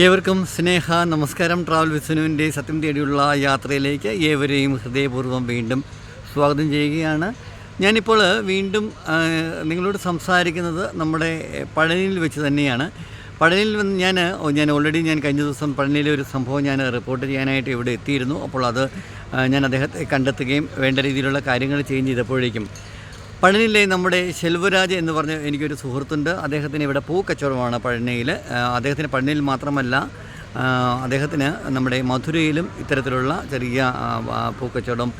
ഏവർക്കും സ്നേഹ നമസ്കാരം. ട്രാവൽ വിസ്നുവിന്റെ സത്യം തേടിയുള്ള യാത്രയിലേക്ക് ഏവരെയും ഹൃദയപൂർവം വീണ്ടും സ്വാഗതം ചെയ്യുകയാണ്. ഞാനിപ്പോൾ വീണ്ടും നിങ്ങളോട് സംസാരിക്കുന്നത് നമ്മുടെ പഴനിയിൽ വെച്ച് തന്നെയാണ്. പഴനിയിൽ വന്ന് ഞാൻ ഞാൻ ഓൾറെഡി ഞാൻ കഴിഞ്ഞ ദിവസം പഴനിയിലെ ഒരു സംഭവം ഞാൻ റിപ്പോർട്ട് ചെയ്യാനായിട്ട് ഇവിടെ എത്തിയിരുന്നു. അപ്പോൾ അത് ഞാൻ അദ്ദേഹത്തെ കണ്ടെത്തുകയും വേണ്ട രീതിയിലുള്ള കാര്യങ്ങൾ ചേഞ്ച് ചെയ്തപ്പോഴേക്കും പഴനിയിലെ നമ്മുടെ ശെൽവരാജ് എന്ന് പറഞ്ഞ എനിക്കൊരു സുഹൃത്തുണ്ട്. അദ്ദേഹത്തിന് ഇവിടെ പൂക്കച്ചവടമാണ് പഴനിയിൽ അദ്ദേഹത്തിന് പഴനിയിൽ മാത്രമല്ല അദ്ദേഹത്തിന് നമ്മുടെ മധുരയിലും ഇത്തരത്തിലുള്ള ചെറിയ പൂക്കച്ചവടം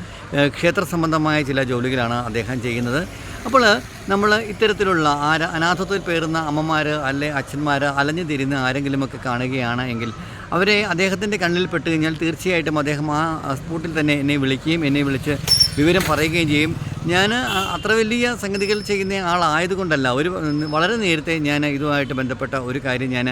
ക്ഷേത്ര സംബന്ധമായ ചില ജോലികളാണ് അദ്ദേഹം ചെയ്യുന്നത്. അപ്പോൾ നമ്മൾ ഇത്തരത്തിലുള്ള ആര അനാഥത്വത്തിൽ പേരുന്ന അമ്മമാർ അല്ലെ അച്ഛന്മാർ അലഞ്ഞു തിരിഞ്ഞ് ആരെങ്കിലുമൊക്കെ കാണുകയാണ് എങ്കിൽ അവരെ അദ്ദേഹത്തിന്റെ കണ്ണിൽ പെട്ട് കഴിഞ്ഞാൽ തീർച്ചയായിട്ടും അദ്ദേഹം ആ സ്പോട്ടിൽ തന്നെ എന്നെ വിളിക്കുകയും എന്നെ വിളിച്ച് വിവരം പറയുകയും ചെയ്യും. ഞാൻ അത്ര വലിയ സംഗതികൾ ചെയ്യുന്ന ആളായതുകൊണ്ടല്ല ഒരു വളരെ നേരത്തെ ഞാൻ ഇതുമായിട്ട് ബന്ധപ്പെട്ട ഒരു കാര്യം ഞാൻ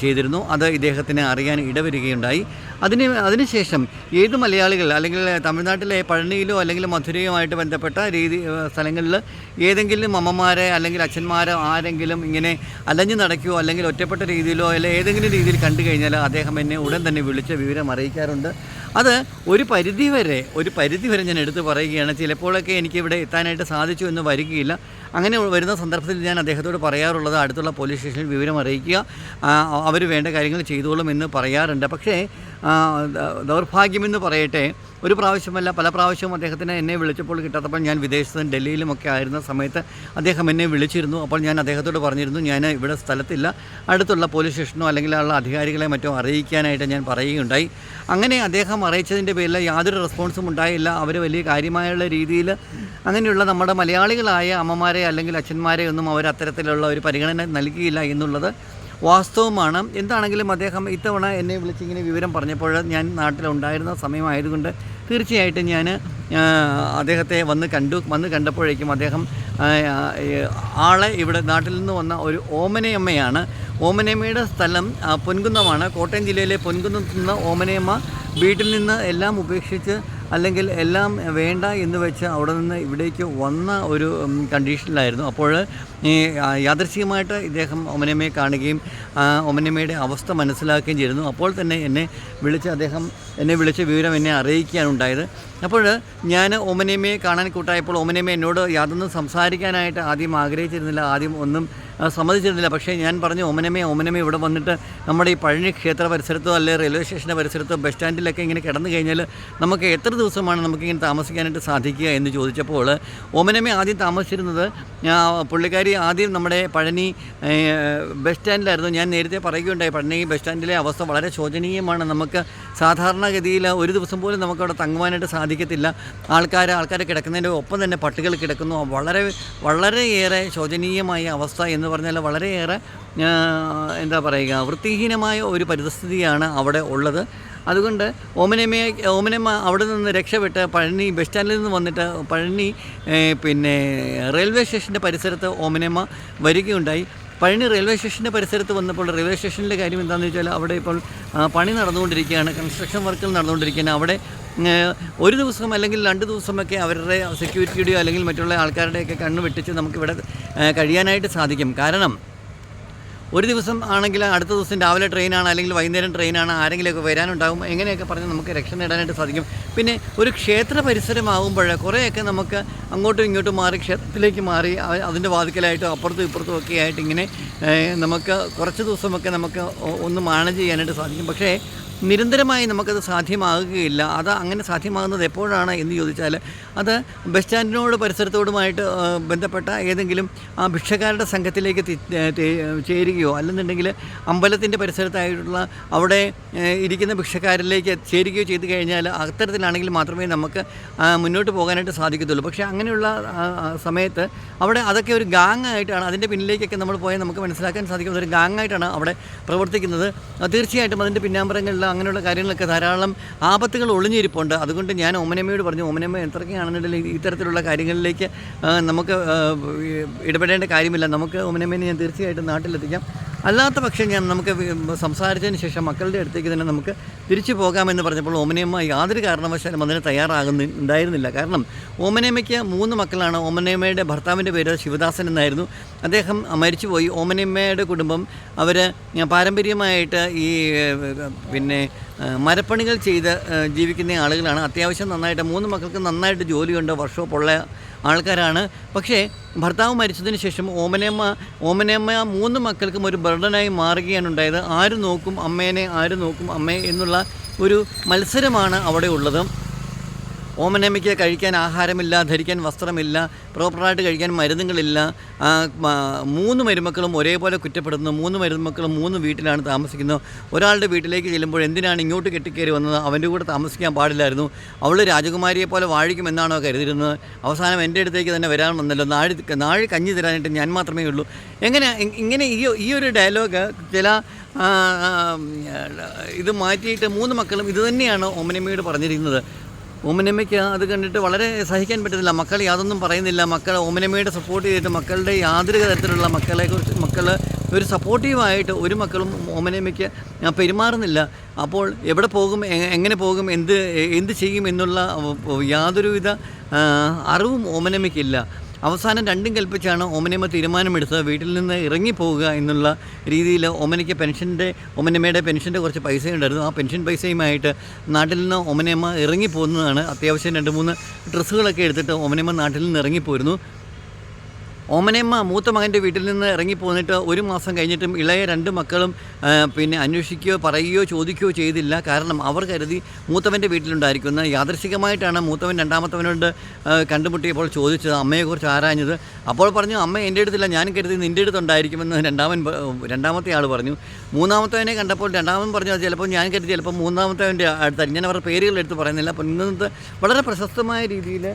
ചെയ്തിരുന്നു. അത് ഇദ്ദേഹത്തിന് അറിയാൻ ഇടവരികയുണ്ടായി. അതിന് അതിനുശേഷം ഏത് മലയാളികൾ അല്ലെങ്കിൽ തമിഴ്നാട്ടിലെ പഴനിയിലോ അല്ലെങ്കിൽ മധുരയുമായിട്ട് ബന്ധപ്പെട്ട രീതി സ്ഥലങ്ങളിൽ ഏതെങ്കിലും അമ്മമാരെ അല്ലെങ്കിൽ അച്ഛന്മാരോ ആരെങ്കിലും ഇങ്ങനെ അലഞ്ഞു നടക്കുകയോ അല്ലെങ്കിൽ ഒറ്റപ്പെട്ട രീതിയിലോ അല്ലെങ്കിൽ ഏതെങ്കിലും രീതിയിൽ കണ്ടു കഴിഞ്ഞാൽ അദ്ദേഹം എന്നെ ഉടൻ തന്നെ വിളിച്ച് വിവരം അറിയിക്കാറുണ്ട്. അത് ഒരു പരിധി വരെ ഒരു പരിധി വരെ ഞാൻ എടുത്തു പറയുകയാണ്. ചിലപ്പോഴൊക്കെ എനിക്ക് ഇവിടെ എത്താനായിട്ട് സാധിച്ചു എന്ന് വരികയില്ല. അങ്ങനെ വരുന്ന സന്ദർഭത്തിൽ ഞാൻ അദ്ദേഹത്തോട് പറയാറുള്ളത് അടുത്തുള്ള പോലീസ് സ്റ്റേഷനിൽ വിവരം അറിയിക്കുക. അവർ വേണ്ട കാര്യങ്ങൾ ചെയ്തോളും എന്ന് പറയാറുണ്ട്. പക്ഷേ ദൗർഭാഗ്യമെന്ന് പറയട്ടെ ഒരു പ്രാവശ്യമല്ല പല പ്രാവശ്യവും അദ്ദേഹത്തിന് എന്നെ വിളിച്ചപ്പോൾ കിട്ടാത്തപ്പോൾ ഞാൻ വിദേശത്തും ഡൽഹിയിലുമൊക്കെ ആയിരുന്ന സമയത്ത് അദ്ദേഹം എന്നെ വിളിച്ചിരുന്നു. അപ്പോൾ ഞാൻ അദ്ദേഹത്തോട് പറഞ്ഞിരുന്നു ഞാൻ ഇവിടെ സ്ഥലത്തില്ല. അടുത്തുള്ള പോലീസ് സ്റ്റേഷനോ അല്ലെങ്കിൽ ഉള്ള അധികാരികളെ മറ്റോ അറിയിക്കാനായിട്ട് ഞാൻ പറയുകയുണ്ടായി. അങ്ങനെ അദ്ദേഹം അറിയിച്ചതിന്റെ പേരിൽ യാതൊരു റെസ്പോൺസും ഉണ്ടായില്ല. അവർ വലിയ കാര്യമായുള്ള രീതിയിൽ അങ്ങനെയുള്ള നമ്മുടെ മലയാളികളായ അമ്മമാരെ അല്ലെങ്കിൽ അച്ഛന്മാരെ ഒന്നും അവർ അത്തരത്തിലുള്ള ഒരു പരിഗണന നൽകിയില്ല എന്നുള്ളത് വാസ്തവമാണ്. എന്താണെങ്കിലും അദ്ദേഹം ഇത്തവണ എന്നെ വിളിച്ചിങ്ങനെ വിവരം പറഞ്ഞപ്പോൾ ഞാൻ നാട്ടിലുണ്ടായിരുന്ന സമയമായതുകൊണ്ട് തീർച്ചയായിട്ടും ഞാൻ അദ്ദേഹത്തെ വന്ന് കണ്ടു. വന്ന് കണ്ടപ്പോഴേക്കും അദ്ദേഹം ആളെ ഇവിടെ നാട്ടിൽ നിന്ന് വന്ന ഒരു ഓമനയമ്മയാണ്. ഓമനയമ്മയുടെ സ്ഥലം പൊൻകുന്നമാണ്. കോട്ടയം ജില്ലയിലെ പൊൻകുന്നത്ത് നിന്ന് ഓമനയമ്മ വീട്ടിൽ നിന്ന് എല്ലാം ഉപേക്ഷിച്ച് അല്ലെങ്കിൽ എല്ലാം വേണ്ട എന്ന് വെച്ച് അവിടെ നിന്ന് ഇവിടേക്ക് വന്ന ഒരു കണ്ടീഷനിലായിരുന്നു അപ്പോൾ ഈ ആ, യാദൃശ്ചികമായിട്ട് ഇദ്ദേഹം ഒമനമ്മയെ കാണുകയും ഒമനമ്മയുടെ അവസ്ഥ മനസ്സിലാക്കുകയും ചെയ്തിരുന്നു. അപ്പോൾ തന്നെ എന്നെ വിളിച്ച് അദ്ദേഹം എന്നെ വിളിച്ച വിവരം എന്നെ അറിയിക്കുകയാണ് ഉണ്ടായത്. അപ്പോൾ ഞാൻ ഒമനമ്മയെ കാണാൻ കൂട്ടായപ്പോൾ ഒമനമ്മ എന്നോട് യാതൊന്നും സംസാരിക്കാനായിട്ട് ആദ്യം ആഗ്രഹിച്ചിരുന്നില്ല. ആദ്യം ഒന്നും സമ്മതിച്ചിരുന്നില്ല. പക്ഷേ ഞാൻ പറഞ്ഞു ഓമനമേ ഓമനമേ ഇവിടെ വന്നിട്ട് നമ്മുടെ ഈ പഴനി ക്ഷേത്ര പരിസരത്തോ അല്ലെ റെയിൽവേ സ്റ്റേഷന്റെ പരിസരത്തോ ബസ് സ്റ്റാൻഡിലൊക്കെ ഇങ്ങനെ കിടന്നു കഴിഞ്ഞാൽ നമുക്ക് എത്ര ദിവസമാണ് നമുക്കിങ്ങനെ താമസിക്കാനായിട്ട് സാധിക്കുക? എന്ന് ചോദിച്ചപ്പോൾ ഓമനമേ ആദ്യം താമസിച്ചിരുന്നത് പുള്ളിക്കാരി ആദ്യം നമ്മുടെ പഴനി ബസ് സ്റ്റാൻഡിലായിരുന്നു. ഞാൻ നേരത്തെ പറയുകയുണ്ടായി പഴനി ബസ് സ്റ്റാൻഡിലെ അവസ്ഥ വളരെ ശോചനീയമാണ്. നമുക്ക് സാധാരണഗതിയിൽ ഒരു ദിവസം പോലും നമുക്ക് അവിടെ തങ്ങുവാനായിട്ട് സാധിക്കത്തില്ല. ആൾക്കാർ ആൾക്കാർ കിടക്കുന്നതിന്റെ ഒപ്പം തന്നെ പട്ടികൾ കിടക്കുന്നു. വളരെ വളരെയേറെ ശോചനീയമായ അവസ്ഥ എന്ന് പറഞ്ഞാൽ വളരെയേറെ എന്താ പറയുക വൃത്തിഹീനമായ ഒരു പരിസ്ഥിതിയാണ് അവിടെ ഉള്ളത്. അതുകൊണ്ട് ഓമനമ്മയെ ഓമനമ്മ അവിടെ നിന്ന് രക്ഷപ്പെട്ട് പഴനി ബസ് സ്റ്റാൻഡിൽ നിന്ന് വന്നിട്ട് പഴനി പിന്നെ റെയിൽവേ സ്റ്റേഷന്റെ പരിസരത്ത് ഓമനമ്മ വരികയുണ്ടായി. പഴനി റെയിൽവേ സ്റ്റേഷന്റെ പരിസരത്ത് വന്നപ്പോൾ റെയിൽവേ സ്റ്റേഷനിലെ കാര്യം എന്താണെന്ന് വെച്ചാൽ അവിടെ ഇപ്പോൾ പണി നടന്നുകൊണ്ടിരിക്കുകയാണ്. കൺസ്ട്രക്ഷൻ വർക്കുകൾ നടന്നുകൊണ്ടിരിക്കുകയാണ്. അവിടെ ഒരു ദിവസം അല്ലെങ്കിൽ രണ്ട് ദിവസമൊക്കെ അവരുടെ സെക്യൂരിറ്റിയുടെയോ അല്ലെങ്കിൽ മറ്റുള്ള ആൾക്കാരുടെയൊക്കെ കണ്ണ് വെട്ടിച്ച് നമുക്കിവിടെ കഴിയാനായിട്ട് സാധിക്കും. കാരണം ഒരു ദിവസം ആണെങ്കിൽ അടുത്ത ദിവസം രാവിലെ ട്രെയിനാണ് അല്ലെങ്കിൽ വൈകുന്നേരം ട്രെയിനാണ് ആരെങ്കിലുമൊക്കെ വരാനുണ്ടാകും എങ്ങനെയൊക്കെ പറഞ്ഞ് നമുക്ക് രക്ഷ നേടാനായിട്ട് സാധിക്കും. പിന്നെ ഒരു ക്ഷേത്ര പരിസരമാകുമ്പോൾ കുറേയൊക്കെ നമുക്ക് അങ്ങോട്ടും ഇങ്ങോട്ടും മാറി ക്ഷേത്രത്തിലേക്ക് മാറി അതിന്റെ വാതിക്കലായിട്ടും അപ്പുറത്തും ഇപ്പുറത്തും ഒക്കെ ആയിട്ട് ഇങ്ങനെ നമുക്ക് കുറച്ച് ദിവസമൊക്കെ നമുക്ക് ഒന്ന് മാനേജ് ചെയ്യാനായിട്ട് സാധിക്കും. പക്ഷേ നിരന്തരമായി നമുക്കത് സാധ്യമാകുകയില്ല. അത് അങ്ങനെ സാധ്യമാകുന്നത് എപ്പോഴാണ് എന്ന് ചോദിച്ചാൽ അത് ബസ് സ്റ്റാൻഡിനോട് പരിസരത്തോടുമായിട്ട് ബന്ധപ്പെട്ട ഏതെങ്കിലും ആ ഭിക്ഷക്കാരുടെ സംഘത്തിലേക്ക് ചേരുകയോ അല്ലെന്നുണ്ടെങ്കിൽ അമ്പലത്തിന്റെ പരിസരത്തായിട്ടുള്ള അവിടെ ഇരിക്കുന്ന ഭിക്ഷക്കാരിലേക്ക് ചേരുകയോ ചെയ്തു കഴിഞ്ഞാൽ അത്തരത്തിലാണെങ്കിൽ മാത്രമേ നമുക്ക് മുന്നോട്ട് പോകാനായിട്ട് സാധിക്കത്തുള്ളൂ. പക്ഷേ അങ്ങനെയുള്ള സമയത്ത് അവിടെ അതൊക്കെ ഒരു ഗാങ് ആയിട്ടാണ് അതിന്റെ പിന്നിലേക്കൊക്കെ നമ്മൾ പോയാൽ നമുക്ക് മനസ്സിലാക്കാൻ സാധിക്കുന്നത് ഒരു ഗാങ് ആയിട്ടാണ് അവിടെ പ്രവർത്തിക്കുന്നത്. തീർച്ചയായിട്ടും അതിന്റെ പിന്നാമ്പറങ്ങളിൽ അങ്ങനെയുള്ള കാര്യങ്ങളൊക്കെ ധാരാളം ആപത്തുകൾ ഒളിഞ്ഞിരിപ്പുണ്ട്. അതുകൊണ്ട് ഞാൻ ഓമനമ്മയോട് പറഞ്ഞു ഓമനമ്മ എത്രയൊക്കെയാണെന്നുണ്ടെങ്കിൽ ഇത്തരത്തിലുള്ള കാര്യങ്ങളിലേക്ക് നമുക്ക് ഇടപെടേണ്ട കാര്യമില്ല. നമുക്ക് ഓമനമ്മേനെ ഞാൻ തീർച്ചയായിട്ടും നാട്ടിലെത്തിക്കാം. അല്ലാത്ത പക്ഷേ ഞാൻ നമുക്ക് സംസാരിച്ചതിന് ശേഷം മക്കളുടെ അടുത്തേക്ക് തന്നെ നമുക്ക് തിരിച്ചു പോകാമെന്ന് പറഞ്ഞപ്പോൾ ഓമനയമ്മ യാതൊരു കാരണവശാലും അതിന് തയ്യാറാകുന്ന ഉണ്ടായിരുന്നില്ല. കാരണം ഓമനയമ്മയ്ക്ക് മൂന്ന് മക്കളാണ്. ഓമനയമ്മയുടെ ഭർത്താവിന്റെ പേര് ശിവദാസൻ എന്നായിരുന്നു. അദ്ദേഹം മരിച്ചുപോയി. ഓമനയമ്മയുടെ കുടുംബം അവർ പാരമ്പര്യമായിട്ട് ഈ പിന്നെ മരപ്പണികൾ ചെയ്ത് ജീവിക്കുന്ന ആളുകളാണ്. അത്യാവശ്യം നന്നായിട്ട് മൂന്ന് മക്കൾക്ക് നന്നായിട്ട് ജോലിയുണ്ട്. വർഷോപ്പുള്ള ആൾക്കാരാണ്. പക്ഷേ ഭർത്താവ് മരിച്ചതിന് ശേഷം ഓമനയമ്മ ഓമനയമ്മ മൂന്ന് മക്കൾക്കും ഒരു ബർഡനായി മാറുകയാണ് ഉണ്ടായത്. ആര് നോക്കും അമ്മേനെ ആര് നോക്കും അമ്മയെ എന്നുള്ള ഒരു മത്സരമാണ് അവിടെ ഉള്ളത്. ഓമനമ്മയ്ക്ക് കഴിക്കാൻ ആഹാരമില്ല ധരിക്കാൻ വസ്ത്രമില്ല പ്രോപ്പറായിട്ട് കഴിക്കാൻ മരുന്നുകളില്ല. മൂന്ന് മരുമക്കളും ഒരേപോലെ കുറ്റപ്പെടുന്നു. മൂന്ന് മരുമക്കളും മൂന്ന് വീട്ടിലാണ് താമസിക്കുന്നത്. ഒരാളുടെ വീട്ടിലേക്ക് ചെല്ലുമ്പോൾ എന്തിനാണ് ഇങ്ങോട്ട് കെട്ടിക്കയറി വന്നത്? അവന്റെ കൂടെ താമസിക്കാൻ പാടില്ലായിരുന്നു. അവൾ രാജകുമാരിയെ പോലെ വാഴിക്കുമെന്നാണോ കരുതിയിരുന്നത്? അവസാനം എന്റെ അടുത്തേക്ക് തന്നെ വരാൻ വന്നല്ലോ. നാഴി നാഴി കഞ്ഞി തരാനായിട്ട് ഞാൻ മാത്രമേ ഉള്ളൂ. എങ്ങനെ ഇങ്ങനെ ഈ ഈ ഒരു ഡയലോഗ് ചില ഇത് മാറ്റിയിട്ട് മൂന്ന് മക്കളും ഇത് തന്നെയാണ് ഓമനമ്മയോട് പറഞ്ഞിരിക്കുന്നത്. ഓമനമ്മയ്ക്ക് അത് കണ്ടിട്ട് വളരെ സഹിക്കാൻ പറ്റുന്നില്ല മക്കൾ യാതൊന്നും പറയുന്നില്ല. മക്കൾ ഓമനമ്മയുടെ സപ്പോർട്ട് ചെയ്തിട്ട് മക്കളുടെ യാതൊരു തരത്തിലുള്ള മക്കളെക്കുറിച്ച് മക്കൾ ഒരു സപ്പോർട്ടീവായിട്ട് ഒരു മക്കളും ഓമനമ്മയ്ക്ക് പെരുമാറുന്നില്ല. അപ്പോൾ എവിടെ പോകും എങ്ങനെ പോകും എന്ത് എന്ത് ചെയ്യും എന്നുള്ള യാതൊരുവിധ അറിവും ഓമനമ്മയ്ക്കില്ല അവസാനം രണ്ടും കൽപ്പിച്ചാണ് ഓമനമ്മ തീരുമാനമെടുത്തത്. വീട്ടിൽ നിന്ന് ഇറങ്ങിപ്പോവുക എന്നുള്ള രീതിയിൽ ഒമനയ്ക്ക് പെൻഷന്റെ ഓമനമ്മയുടെ പെൻഷന്റെ കുറച്ച് പൈസ ഉണ്ടായിരുന്നു. ആ പെൻഷൻ പൈസയുമായിട്ട് നാട്ടിൽ നിന്ന് ഓമനയമ്മ ഇറങ്ങിപ്പോകുന്നതാണ് അത്യാവശ്യം രണ്ട് മൂന്ന് ഡ്രസ്സുകളൊക്കെ എടുത്തിട്ട് ഓമനയമ്മ നാട്ടിൽ നിന്ന് ഇറങ്ങിപ്പോയിരുന്നു ഓമനയമ്മ മൂത്ത മകന്റെ വീട്ടിൽ നിന്ന് ഇറങ്ങിപ്പോന്നിട്ട് ഒരു മാസം കഴിഞ്ഞിട്ടും ഇളയ രണ്ട് മക്കളും പിന്നെ അന്വേഷിക്കുകയോ പറയുകയോ ചോദിക്കുകയോ ചെയ്തില്ല. കാരണം അവർ കരുതി മൂത്തവന്റെ വീട്ടിലുണ്ടായിരിക്കുന്നത് യാദർശികമായിട്ടാണ് മൂത്തവൻ രണ്ടാമത്തവനോട് കണ്ടുമുട്ടിയപ്പോൾ ചോദിച്ചത് അമ്മയെക്കുറിച്ച് ആരാഞ്ഞത്. അപ്പോൾ പറഞ്ഞു അമ്മ എന്റെ അടുത്തില്ല ഞാൻ കരുതി നിന്റെ അടുത്തുണ്ടായിരിക്കുമെന്ന് രണ്ടാമൻ രണ്ടാമത്തെ ആൾ പറഞ്ഞു. മൂന്നാമത്തവനെ കണ്ടപ്പോൾ രണ്ടാമൻ പറഞ്ഞു അത് ചിലപ്പോൾ ഞാൻ കരുതി ചിലപ്പോൾ മൂന്നാമത്തവന്റെ അടുത്തായിരിക്കും. ഞാൻ അവരുടെ പേരുകൾ എടുത്ത് പറയുന്നില്ല. അപ്പോൾ ഇന്നത്തെ വളരെ പ്രശസ്തമായ രീതിയിൽ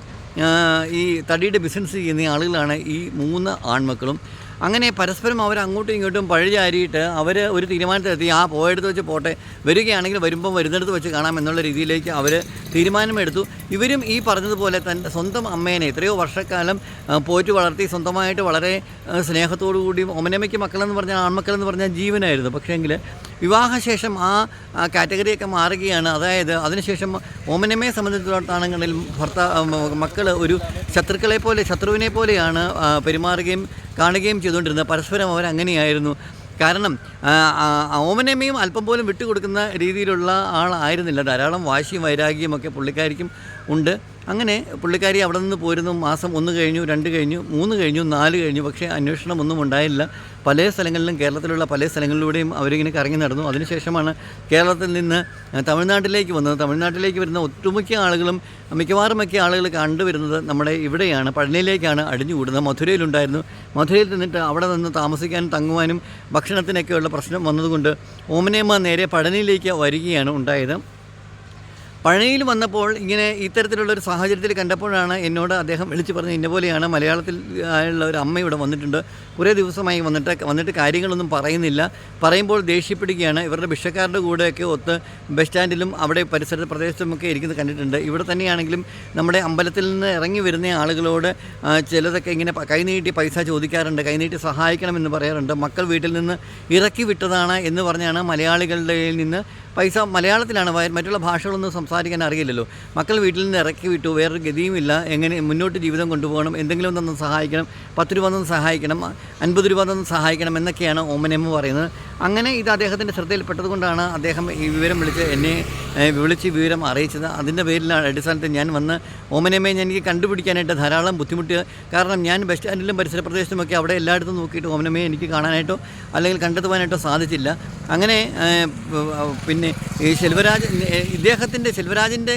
ഈ തടിയുടെ ബിസിനസ് ചെയ്യുന്ന ആളുകളാണ് ഈ മൂന്ന് ആൺമക്കളും. അങ്ങനെ പരസ്പരം അവർ അങ്ങോട്ടും ഇങ്ങോട്ടും പഴിചാരിയിട്ട് അവർ ഒരു തീരുമാനത്തിലെത്തി. ആ പോയെടുത്ത് വെച്ച് പോട്ടെ വരികയാണെങ്കിൽ വരുമ്പോൾ വരുന്നിടത്ത് വെച്ച് കാണാം എന്നുള്ള രീതിയിലേക്ക് അവർ തീരുമാനമെടുത്തു. ഇവരും ഈ പറഞ്ഞതുപോലെ തന്റെ സ്വന്തം അമ്മേനെ എത്രയോ വർഷക്കാലം പോറ്റി വളർത്തി സ്വന്തമായിട്ട് വളരെ സ്നേഹത്തോടു കൂടിയും ഒമനമ്മയ്ക്ക് മക്കളെന്ന് പറഞ്ഞാൽ ആൺമക്കളെന്ന് പറഞ്ഞാൽ ജീവനായിരുന്നു. പക്ഷേങ്കിൽ വിവാഹശേഷം ആ കാറ്റഗറിയൊക്കെ മാറുകയാണ്. അതായത് അതിനുശേഷം ഓമനമ്മയെ സംബന്ധിച്ചിടത്താണെങ്കിൽ ഭർത്ത മക്കൾ ഒരു ശത്രുക്കളെ പോലെ ശത്രുവിനെ പോലെയാണ് പെരുമാറുകയും കാണുകയും ചെയ്തുകൊണ്ടിരുന്നത്. പരസ്പരം അവരങ്ങനെയായിരുന്നു കാരണം ഓമനമ്മയും അല്പം പോലും വിട്ടുകൊടുക്കുന്ന രീതിയിലുള്ള ആളായിരുന്നില്ല. ധാരാളം വാശിയും വൈരാഗ്യവും ഒക്കെ പുള്ളിക്കാരിക്കും ഉണ്ട്. അങ്ങനെ പുള്ളിക്കാരി അവിടെ നിന്ന് പോരുന്നു. മാസം ഒന്ന് കഴിഞ്ഞു രണ്ട് കഴിഞ്ഞു മൂന്ന് കഴിഞ്ഞു നാല് കഴിഞ്ഞു. പക്ഷേ അന്വേഷണം ഒന്നും ഉണ്ടായില്ല. പല സ്ഥലങ്ങളിലും കേരളത്തിലുള്ള പല സ്ഥലങ്ങളിലൂടെയും അവരിങ്ങനെ കറങ്ങി നടന്നു. അതിനുശേഷമാണ് കേരളത്തിൽ നിന്ന് തമിഴ്നാട്ടിലേക്ക് വന്നത്. തമിഴ്നാട്ടിലേക്ക് വരുന്ന ഒട്ടുമിക്ക ആളുകളും മിക്കവാറും ഒക്കെ ആളുകൾ കണ്ടുവരുന്നത് നമ്മുടെ ഇവിടെയാണ്. പഴനിയിലേക്കാണ് അടിഞ്ഞുകൂടുന്നത്. മധുരയിലുണ്ടായിരുന്നു. മധുരയിൽ നിന്നിട്ട് അവിടെ നിന്ന് താമസിക്കാനും തങ്ങുവാനും ഭക്ഷണത്തിനൊക്കെയുള്ള പ്രശ്നം വന്നതുകൊണ്ട് ഓമനയമ്മ നേരെ പഴനിയിലേക്ക് വരികയാണ് ഉണ്ടായത്. പഴനിയിൽ വന്നപ്പോൾ ഇങ്ങനെ ഇത്തരത്തിലുള്ള ഒരു സാഹചര്യത്തിൽ കണ്ടപ്പോഴാണ് എന്നോട് അദ്ദേഹം വിളിച്ചു പറഞ്ഞത് ഇന്ന പോലെയാണ് മലയാളത്തിൽ ആയുള്ള ഒരു അമ്മ ഇവിടെ വന്നിട്ടുണ്ട്. കുറേ ദിവസമായി വന്നിട്ട് വന്നിട്ട് കാര്യങ്ങളൊന്നും പറയുന്നില്ല. പറയുമ്പോൾ ദേഷ്യപ്പെടുകയാണ്. ഇവരുടെ ഭിക്ഷക്കാരുടെ കൂടെയൊക്കെ ഒത്ത് ബസ് സ്റ്റാൻഡിലും അവിടെ പരിസര പ്രദേശത്തുമൊക്കെ ഇരിക്കുന്നത് കണ്ടിട്ടുണ്ട്. ഇവിടെ തന്നെയാണെങ്കിലും നമ്മുടെ അമ്പലത്തിൽ നിന്ന് ഇറങ്ങി വരുന്ന ആളുകളോട് ചിലതൊക്കെ ഇങ്ങനെ കൈനീട്ടി പൈസ ചോദിക്കാറുണ്ട്. കൈനീട്ടി സഹായിക്കണമെന്ന് പറയാറുണ്ട്. മക്കൾ വീട്ടിൽ നിന്ന് ഇറക്കി വിട്ടതാണ് എന്ന് പറഞ്ഞാണ് മലയാളികളുടെ നിന്ന് പൈസ മലയാളത്തിലാണ് മറ്റുള്ള ഭാഷകളൊന്നും സംസാരിക്കാൻ അറിയില്ലല്ലോ. മക്കൾ വീട്ടിൽ നിന്ന് ഇറക്കി വിട്ടു വേറൊരു ഗതിയുമില്ല. എങ്ങനെ മുന്നോട്ട് ജീവിതം കൊണ്ടുപോകണം എന്തെങ്കിലും ഒന്നും സഹായിക്കണം പത്ത് രൂപ ഒന്നും സഹായിക്കണം അൻപത് രൂപ ഒന്നും സഹായിക്കണം എന്നൊക്കെയാണ് ഓമനെമ്മ പറയുന്നത്. അങ്ങനെ ഇത് അദ്ദേഹത്തിന്റെ ശ്രദ്ധയിൽപ്പെട്ടതുകൊണ്ടാണ് അദ്ദേഹം ഈ വിവരം വിളിച്ച് എന്നെ വിളിച്ച് വിവരം അറിയിച്ചത്. അതിന്റെ പേരിലാണ് അടിസ്ഥാനത്തിൽ ഞാൻ വന്ന് ഓമനമ്മയെ ഞാൻ എനിക്ക് കണ്ടുപിടിക്കാനായിട്ട് ധാരാളം ബുദ്ധിമുട്ട്. കാരണം ഞാൻ ബസ് സ്റ്റാൻഡിലും പരിസര പ്രദേശത്തുമൊക്കെ അവിടെ എല്ലായിടത്തും നോക്കിയിട്ട് ഓമനമ്മയെ എനിക്ക് കാണാനായിട്ടോ അല്ലെങ്കിൽ കണ്ടെത്തുവാനായിട്ടോ സാധിച്ചില്ല. അങ്ങനെ പിന്നെ ഈ ശെൽവരാജ് ഇദ്ദേഹത്തിന്റെ ശെൽവരാജിന്റെ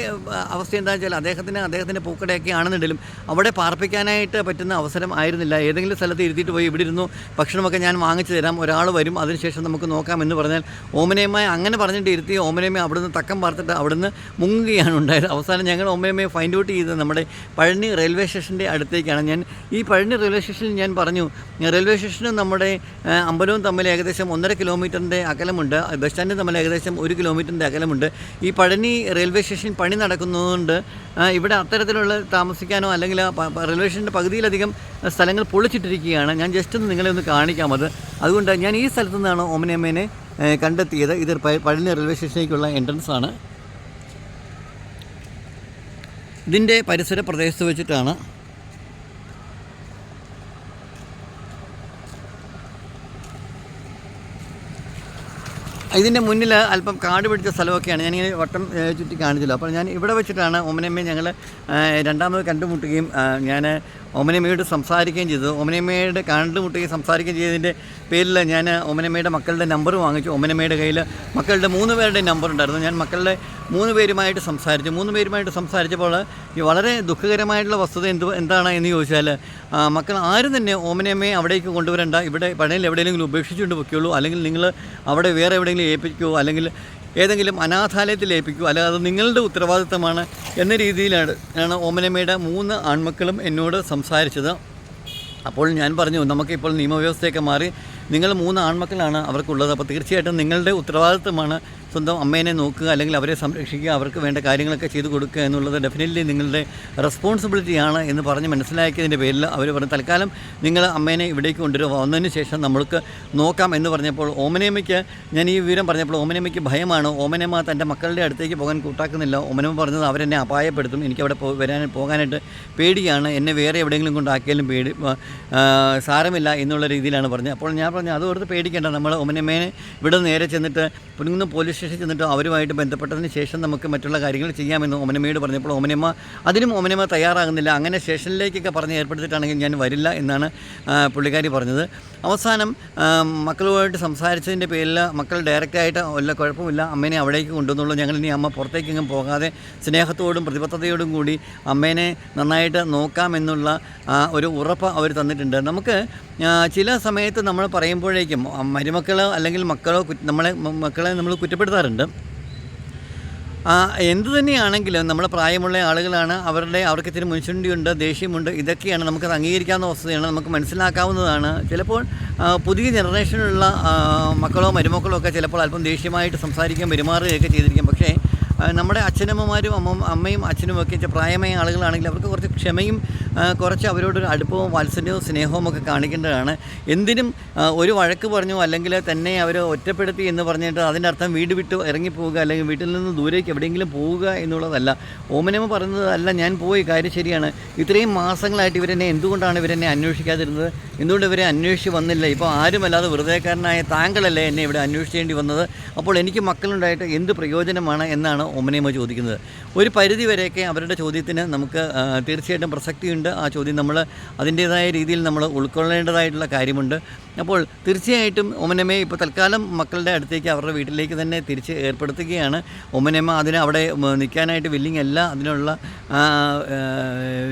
അവസ്ഥ എന്താണെന്ന് വെച്ചാൽ അദ്ദേഹത്തിന് അദ്ദേഹത്തിന്റെ പൂക്കടയൊക്കെ ആണെന്നുണ്ടെങ്കിലും അവിടെ പാർപ്പിക്കാനായിട്ട് പറ്റുന്ന അവസരം ആയിരുന്നില്ല. ഏതെങ്കിലും സ്ഥലത്ത് ഇരുത്തിയിട്ട് പോയി ഇവിടെ ഇരുന്നു ഭക്ഷണമൊക്കെ ഞാൻ വാങ്ങിച്ചു തരാം ഒരാൾ വരും അതിനുശേഷം നമുക്ക് നോക്കാം എന്ന് പറഞ്ഞാൽ ഓമനയമ്മയെ അങ്ങനെ പറഞ്ഞിട്ട് ഇരുത്തി ഓമനയമ്മയെ അവിടുന്ന് തക്കം പാർത്തിട്ട് അവിടുന്ന് മുങ്ങുകയാണ് ഉണ്ടായത്. അവസാനം ഞങ്ങൾ ഓമനയമ്മയെ ഫൈൻഡ് ഔട്ട് ചെയ്തത് നമ്മുടെ പഴനി റെയിൽവേ സ്റ്റേഷന്റെ അടുത്തേക്കാണ്. ഞാൻ ഈ പഴനി റെയിൽവേ സ്റ്റേഷനിൽ ഞാൻ പറഞ്ഞു റെയിൽവേ സ്റ്റേഷനും നമ്മുടെ അമ്പലവും തമ്മിൽ ഏകദേശം ഒന്നര കിലോമീറ്ററിന്റെ അകലമുണ്ട്. ബസ് സ്റ്റാൻഡും തമ്മിൽ ഏകദേശം ഒരു കിലോമീറ്ററിന്റെ അകലമുണ്ട്. ഈ പഴനി റെയിൽവേ സ്റ്റേഷൻ പണി നടക്കുന്നതുകൊണ്ട് ഇവിടെ അത്തരത്തിലുള്ള താമസിക്കാനോ അല്ലെങ്കിൽ റെയിൽവേ സ്റ്റേഷന്റെ പകുതിയിലധികം സ്ഥലങ്ങൾ പൊളിച്ചിട്ടിരിക്കുകയാണ്. ഞാൻ ജസ്റ്റ് ഒന്ന് നിങ്ങളെ ഒന്ന് കാണിക്കാം അത്. അതുകൊണ്ട് ഞാൻ ഈ സ്ഥലത്തു നിന്നാണ് ഓമനയമ്മേനെ കണ്ടെത്തിയത്. ഇത് പഴനി റെയിൽവേ സ്റ്റേഷനിലേക്കുള്ള എൻട്രൻസ് ആണ്. ഇതിന്റെ പരിസര പ്രദേശത്ത് വെച്ചിട്ടാണ് ഇതിന്റെ മുന്നിൽ അല്പം കാട് പിടിച്ച സ്ഥലമൊക്കെയാണ്. ഞാനിങ്ങനെ വട്ടം ചുറ്റി കാണിച്ചല്ലോ. അപ്പോൾ ഞാൻ ഇവിടെ വെച്ചിട്ടാണ് ഓമനമ്മയെ ഞങ്ങൾ രണ്ടാമത് കണ്ടുമുട്ടുകയും ഞാൻ ഓമനമ്മയോട് സംസാരിക്കുകയും ചെയ്തു ഓമനമ്മയുടെ കണ്ടുമുട്ടുകയും സംസാരിക്കുകയും ചെയ്തതിന്റെ പേരിൽ ഞാൻ ഒമനമ്മയുടെ മക്കളുടെ നമ്പർ വാങ്ങിച്ചു. ഒമനമ്മയുടെ കയ്യിൽ മക്കളുടെ മൂന്ന് പേരുടെ നമ്പർ ഉണ്ടായിരുന്നു. ഞാൻ മക്കളുടെ മൂന്ന് പേരുമായിട്ട് സംസാരിച്ചു. മൂന്ന് പേരുമായിട്ട് സംസാരിച്ചപ്പോൾ ഈ വളരെ ദുഃഖകരമായിട്ടുള്ള വസ്തുത എന്ത് എന്താണ് എന്ന് ചോദിച്ചാൽ മക്കൾ ആരും തന്നെ ഓമനയമ്മയെ അവിടേക്ക് കൊണ്ടുവരേണ്ട. ഇവിടെ പഴയിൽ എവിടെയെങ്കിലും ഉപേക്ഷിച്ചുകൊണ്ട് പൊയ്ക്കുള്ളൂ. അല്ലെങ്കിൽ നിങ്ങൾ അവിടെ വേറെ എവിടെയെങ്കിലും ഏൽപ്പിക്കുമോ അല്ലെങ്കിൽ ഏതെങ്കിലും അനാഥാലയത്തിൽ ഏൽപ്പിക്കുമോ അല്ലെങ്കിൽ അത് നിങ്ങളുടെ ഉത്തരവാദിത്തമാണ് എന്ന രീതിയിലാണ് ഓമനമ്മയുടെ മൂന്ന് ആൺമക്കളും എന്നോട് സംസാരിച്ചത്. അപ്പോൾ ഞാൻ പറഞ്ഞു നമുക്കിപ്പോൾ നിയമവ്യവസ്ഥയൊക്കെ മാറി നിങ്ങൾ മൂന്ന് ആൺമക്കളാണ് അവർക്കുള്ളത്. അപ്പോൾ തീർച്ചയായിട്ടും നിങ്ങളുടെ ഉത്തരവാദിത്തമാണ് സ്വന്തം അമ്മേനെ നോക്കുക അല്ലെങ്കിൽ അവരെ സംരക്ഷിക്കുക അവർക്ക് വേണ്ട കാര്യങ്ങളൊക്കെ ചെയ്തു കൊടുക്കുക എന്നുള്ളത് ഡെഫിനറ്റ്ലി നിങ്ങളുടെ റെസ്പോൺസിബിലിറ്റിയാണ് എന്ന് പറഞ്ഞ് മനസ്സിലാക്കിയതിന്റെ പേരിൽ അവർ പറഞ്ഞു. തൽക്കാലം നിങ്ങൾ അമ്മേനെ ഇവിടേക്ക് കൊണ്ടുവരിക. വന്നതിന് ശേഷം നമ്മൾക്ക് നോക്കാം എന്ന് പറഞ്ഞപ്പോൾ ഓമനേമയ്ക്ക് ഞാൻ ഈ വിവരം പറഞ്ഞപ്പോൾ ഓമനേമയ്ക്ക് ഭയമാണ്. ഓമനേമ തന്റെ മക്കളുടെ അടുത്തേക്ക് പോകാൻ കൂട്ടാക്കുന്നില്ല. ഓമനമ്മ പറഞ്ഞത് അവരെന്നെ അപായപ്പെടുത്തും. എനിക്ക് അവിടെ വരാൻ പോകാനായിട്ട് പേടിയാണ്. എന്നെ വേറെ എവിടെയെങ്കിലും കൊണ്ടാക്കിയാലും പേടി സാരമില്ല എന്നുള്ള രീതിയിലാണ് പറഞ്ഞത്. അപ്പോൾ ഞാൻ പറഞ്ഞു അതോർത്ത് പേടിക്കേണ്ട. നമ്മൾ ഓമനേമേനെ ഇവിടെ നേരെ ചെന്നിട്ട് പുനങ്ങുന്ന പോലീസ് സ്റ്റേഷനിൽ ചെന്നിട്ട് അവരുമായിട്ട് ബന്ധപ്പെട്ടതിന് ശേഷം നമുക്ക് മറ്റുള്ള കാര്യങ്ങൾ ചെയ്യാമെന്ന് ഓമനമ്മയോട് പറഞ്ഞപ്പോൾ ഓമനമ്മ അതിനും ഓമനമ്മ തയ്യാറാകുന്നില്ല. അങ്ങനെ സ്റ്റേഷനിലേക്കൊക്കെ പറഞ്ഞ് ഏർപ്പെടുത്തിയിട്ടാണെങ്കിൽ ഞാൻ വരില്ല എന്നാണ് പുള്ളിക്കാരി പറഞ്ഞത്. അവസാനം മക്കളുമായിട്ട് സംസാരിച്ചതിന്റെ പേരിൽ മക്കൾ ഡയറക്റ്റായിട്ട് വല്ല കുഴപ്പമില്ല. അമ്മേനെ അവിടേക്ക് കൊണ്ടുവന്നുള്ളൂ. ഞങ്ങൾ ഇനി അമ്മ പുറത്തേക്കെങ്കിലും പോകാതെ സ്നേഹത്തോടും പ്രതിബദ്ധതയോടും കൂടി അമ്മേനെ നന്നായിട്ട് നോക്കാമെന്നുള്ള ഒരു ഉറപ്പ് അവർ തന്നിട്ടുണ്ട്. നമുക്ക് ചില സമയത്ത് നമ്മൾ പറയുമ്പോഴേക്കും മരുമക്കളോ അല്ലെങ്കിൽ മക്കളോ നമ്മളെ മക്കളെ നമ്മൾ കുറ്റപ്പെടുത്താറുണ്ട് ആ, എന്ത് തന്നെയാണെങ്കിലും നമ്മൾ പ്രായമുള്ള ആളുകളാണ്. അവരുടെ അവർക്ക് ഇത്തിരി മുൻചുണ്ടിയുണ്ട് ദേഷ്യമുണ്ട്. ഇതൊക്കെയാണ് നമുക്കത് അംഗീകരിക്കാവുന്ന വസ്തുതയാണ് നമുക്ക് മനസ്സിലാക്കാവുന്നതാണ്. ചിലപ്പോൾ പുതിയ ജനറേഷനിലുള്ള മക്കളോ മരുമക്കളോ ഒക്കെ ചിലപ്പോൾ അല്പം ദേഷ്യമായിട്ട് സംസാരിക്കാൻ പെരുമാറുകയൊക്കെ ചെയ്തിരിക്കും. പക്ഷേ നമ്മുടെ അച്ഛനമ്മമാരും അമ്മ അമ്മയും അച്ഛനും ഒക്കെ പ്രായമായ ആളുകളാണെങ്കിൽ അവർക്ക് കുറച്ച് ക്ഷമയും കുറച്ച് അവരോട് അടുപ്പവും വാത്സല്യവും സ്നേഹവും ഒക്കെ കാണിക്കേണ്ടതാണ്. എന്തിനും ഒരു വഴക്ക് പറഞ്ഞു അല്ലെങ്കിൽ തന്നെ അവർ ഒറ്റപ്പെടുത്തി എന്ന് പറഞ്ഞിട്ട് അതിന്റെ അർത്ഥം വീട് വിട്ട് ഇറങ്ങിപ്പോവുക അല്ലെങ്കിൽ വീട്ടിൽ നിന്ന് ദൂരേക്ക് എവിടെയെങ്കിലും പോവുക എന്നുള്ളതല്ല. ഓമനമ്മ പറഞ്ഞതല്ല ഞാൻ പോയി കാര്യം ശരിയാണ്. ഇത്രയും മാസങ്ങളായിട്ട് ഇവരെന്നെ എന്തുകൊണ്ടാണ് ഇവരെന്നെ അന്വേഷിക്കാതിരുന്നത്? എന്തുകൊണ്ട് ഇവരെ അന്വേഷിച്ച് വന്നില്ല? ഇപ്പോൾ ആരുമല്ലാതെ വെറുതെക്കാരനായ താങ്കളല്ലേ എന്നെ ഇവിടെ അന്വേഷിക്കേണ്ടി വന്നത്? അപ്പോൾ എനിക്ക് മക്കളുണ്ടായിട്ട് എന്ത് പ്രയോജനമാണ് എന്നാണ് ഓമനയമ്മ ചോദിക്കുന്നത്. ഒരു പരിധി വരെയൊക്കെ അവരുടെ ചോദ്യത്തിന് നമുക്ക് തീർച്ചയായിട്ടും പ്രസക്തിയുണ്ട്. ആ ചോദ്യം നമ്മൾ അതിന്റേതായ രീതിയിൽ നമ്മൾ ഉൾക്കൊള്ളേണ്ടതായിട്ടുള്ള കാര്യമുണ്ട്. അപ്പോൾ തീർച്ചയായിട്ടും ഒമനമ്മയെ ഇപ്പോൾ തൽക്കാലം മക്കളുടെ അടുത്തേക്ക് അവരുടെ വീട്ടിലേക്ക് തന്നെ തിരിച്ച് ഏർപ്പെടുത്തുകയാണ്. ഒമനമ്മ അതിന് അവിടെ നിൽക്കാനായിട്ട് വില്ലിങ് അല്ല. അതിനുള്ള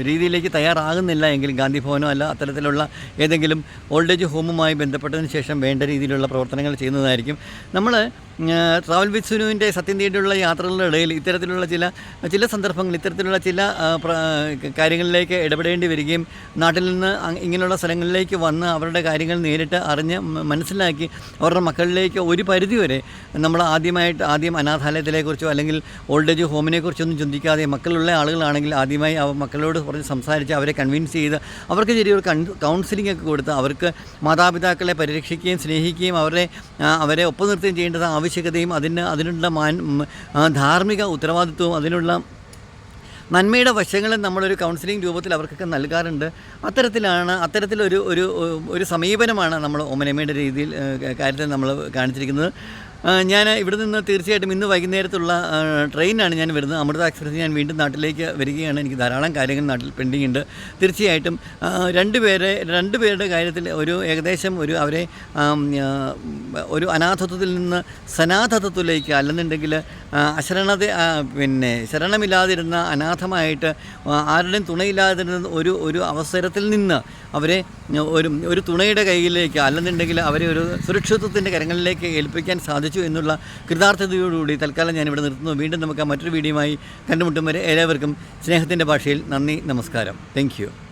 രീതിയിലേക്ക് തയ്യാറാകുന്നില്ല എങ്കിൽ ഗാന്ധി ഭവനോ അല്ല അത്തരത്തിലുള്ള ഏതെങ്കിലും ഓൾഡ് ഏജ് ഹോമുമായി ബന്ധപ്പെട്ടതിന് ശേഷം വേണ്ട രീതിയിലുള്ള പ്രവർത്തനങ്ങൾ ചെയ്യുന്നതായിരിക്കും. നമ്മൾ ട്രാവൽ വിത്ത് സുനുവിന്റെ സത്യം തേടിയുള്ള യാത്രകളുടെ ഇടയിൽ ഇത്തരത്തിലുള്ള ചില ചില സന്ദർഭങ്ങൾ ഇത്തരത്തിലുള്ള ചില കാര്യങ്ങളിലേക്ക് ഇടപെടേണ്ടി വരികയും നാട്ടിൽ നിന്ന് ഇങ്ങനെയുള്ള സ്ഥലങ്ങളിലേക്ക് വന്ന് അവരുടെ കാര്യങ്ങൾ നേരിട്ട് അറിഞ്ഞ് മനസ്സിലാക്കി അവരുടെ മക്കളിലേക്ക് ഒരു പരിധിവരെ നമ്മൾ ആദ്യമായിട്ട് ആദ്യം അനാഥാലയത്തിലെക്കുറിച്ചോ അല്ലെങ്കിൽ ഓൾഡ് ഏജ് ഹോമിനെക്കുറിച്ചൊന്നും ചിന്തിക്കാതെ മക്കളുള്ള ആളുകളാണെങ്കിൽ ആദ്യമായി അവ മക്കളോട് കുറച്ച് സംസാരിച്ച് അവരെ കൺവിൻസ് ചെയ്ത് അവർക്ക് ചെറിയൊരു കൗൺസിലിംഗ് ഒക്കെ കൊടുത്ത് അവർക്ക് മാതാപിതാക്കളെ പരിരക്ഷിക്കുകയും സ്നേഹിക്കുകയും അവരെ അവരെ ഒപ്പം നിർത്തുകയും ചെയ്യേണ്ടത് ആവശ്യകതയും അതിന് അതിനുള്ള മാൻ ധാർമ്മിക ഉത്തരവാദിത്വവും അതിനുള്ള നന്മയുടെ വശങ്ങളും നമ്മളൊരു കൗൺസിലിംഗ് രൂപത്തിൽ അവർക്കൊക്കെ നൽകാറുണ്ട്. അത്തരത്തിലാണ് അത്തരത്തിലൊരു ഒരു ഒരു സമീപനമാണ് നമ്മൾ ഒമനമ്മയുടെ രീതിയിൽ കാര്യത്തിൽ നമ്മൾ കാണിച്ചിരിക്കുന്നത്. ഞാൻ ഇവിടെ നിന്ന് തീർച്ചയായിട്ടും ഇന്ന് വൈകുന്നേരത്തുള്ള ട്രെയിനാണ് ഞാൻ വരുന്നത്. അമൃത എക്സ്പ്രസ് ഞാൻ വീണ്ടും നാട്ടിലേക്ക് വരികയാണ്. എനിക്ക് ധാരാളം കാര്യങ്ങൾ നാട്ടിൽ പെൻഡിങ് ഉണ്ട്. തീർച്ചയായിട്ടും രണ്ട് പേരെ രണ്ട് പേരുടെ കാര്യത്തിൽ ഒരു ഏകദേശം ഒരു അവരെ ഒരു അനാഥത്വത്തിൽ നിന്ന് സനാഥത്വത്തിലേക്ക് അല്ലെന്നുണ്ടെങ്കിൽ അശരണത പിന്നെ ശരണമില്ലാതിരുന്ന അനാഥമായിട്ട് ആരുടെയും തുണയില്ലാതിരുന്ന ഒരു ഒരു അവസരത്തിൽ നിന്ന് അവരെ ഒരു ഒരു തുണയുടെ കയ്യിലേക്ക് അല്ലെന്നുണ്ടെങ്കിൽ അവരെ ഒരു സുരക്ഷിതത്വത്തിന്റെ കരങ്ങളിലേക്ക് ഏൽപ്പിക്കാൻ സാധിച്ചു. എന്നുള്ള കൃതാർത്ഥതയോടുകൂടി തൽക്കാലം ഞാൻ ഇവിടെ നിർത്തുന്നു. വീണ്ടും നമുക്ക് മറ്റൊരു വീഡിയോയുമായി കണ്ടുമുട്ടും വരെ എല്ലാവർക്കും സ്നേഹത്തിന്റെ ഭാഷയിൽ നന്ദി നമസ്കാരം. താങ്ക്